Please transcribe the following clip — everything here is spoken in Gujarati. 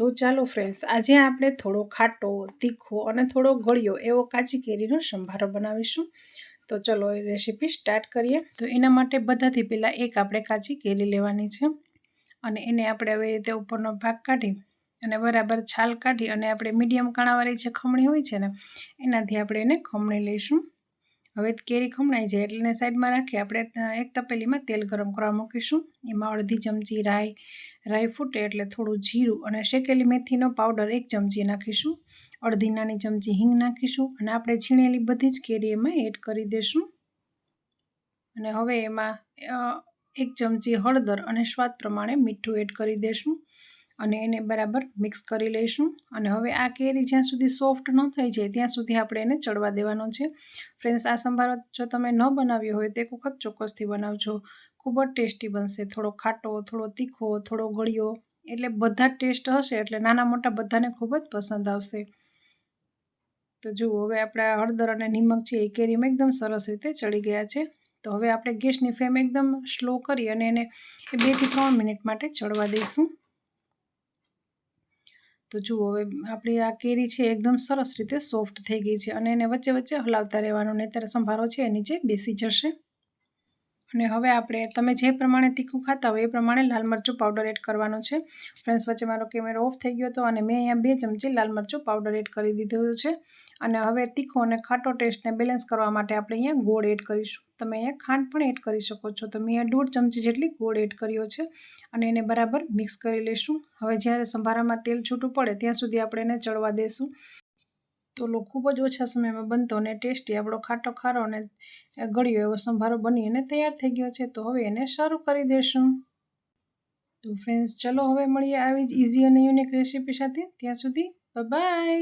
તો ચાલો ફ્રેન્ડ્સ આજે આપણે થોડો ખાટો, તીખો અને થોડો ગળ્યો એવો કાચી કેરીનો સંભારો બનાવીશું. તો ચલો એ રેસીપી સ્ટાર્ટ કરીએ. તો એના માટે બધાથી પહેલાં એક આપણે કાચી કેરી લેવાની છે અને એને આપણે આવી રીતે ઉપરનો ભાગ કાઢી અને બરાબર છાલ કાઢી અને આપણે મીડિયમ કાણાવાળી જે ખમણી હોય છે ને, એનાથી આપણે એને ખમણી લઈશું. હવે કેરી ખમણાઈ જાય એટલે એને સાઈડમાં રાખી આપણે એક તપેલીમાં તેલ ગરમ કરવા મૂકીશું. એમાં અડધી ચમચી રાઈ રાઈ એટલે થોડું જીરું અને શેકેલી મેથીનો પાવડર એક ચમચી નાખીશું. અડધી નાની ચમચી હિંગ નાખીશું અને આપણે છીણેલી બધી જ કેરી એમાં એડ કરી દઈશું અને હવે એમાં એક ચમચી હળદર અને સ્વાદ પ્રમાણે મીઠું એડ કરી દઈશું અને એને બરાબર મિક્સ કરી લઈશું. અને હવે આ કેરી જ્યાં સુધી સોફ્ટ ન થઈ જાય, ત્યાં સુધી આપણે એને ચડવા દેવાનો છે. ફ્રેન્ડ્સ આ સંભારો જો તમે ન બનાવ્યો હોય, તો એક વખત ચોક્કસથી બનાવજો. ખૂબ જ ટેસ્ટી બનશે. થોડો ખાટો, થોડો તીખો, થોડો ગળ્યો, એટલે બધા ટેસ્ટ હશે, એટલે નાના મોટા બધાને ખૂબ જ પસંદ આવશે. તો જુઓ, હવે આપણા હળદર અને નિમક છે એ કેરીમાં એકદમ સરસ રીતે ચડી ગયા છે. તો હવે આપણે ગેસની ફ્લેમ એકદમ સ્લો કરી અને એને બેથી ત્રણ મિનિટ માટે ચડવા દઈશું. તો જુઓ, હવે આપણી આ કેરી છે એકદમ સરસ રીતે સોફ્ટ થઈ ગઈ છે અને એને વચ્ચે વચ્ચે હલાવતા રહેવાનું નહીંતર સંભારો છે નીચે બેસી જશે. અને હવે આપણે તમે જે પ્રમાણે તીખું ખાતા હોય એ પ્રમાણે લાલ મરચું પાવડર એડ કરવાનો છે. ફ્રેન્ડ્સ વચ્ચે મારો કેમેરો ઓફ થઈ ગયો હતો અને મેં અહીંયા બે ચમચી લાલ મરચું પાવડર એડ કરી દીધું છે. અને હવે તીખો અને ખાટો ટેસ્ટને બેલેન્સ કરવા માટે આપણે અહીંયા ગોળ એડ કરીશું. તમે અહીંયા ખાંડ પણ એડ કરી શકો છો. તો મેં દોઢ ચમચી જેટલી ગોળ એડ કર્યો છે અને એને બરાબર મિક્સ કરી લઈશું હવે જ્યારે સંભારામાં તેલ છૂટું પડે ત્યાં સુધી આપણે એને ચડવા દઈશું તો લો ખૂબ જ ઓછા સમયમાં બનતો અને ટેસ્ટી આપણો ખાટો ખારો અને ગળ્યો એવો સંભારો બની અને તૈયાર થઈ ગયો છે. તો હવે એને શરૂ કરી દઈશું તો ફ્રેન્ડ્સ ચલો હવે મળીએ આવી જ ઇઝી અને યુનિક રેસીપી સાથે. ત્યાં સુધી બાય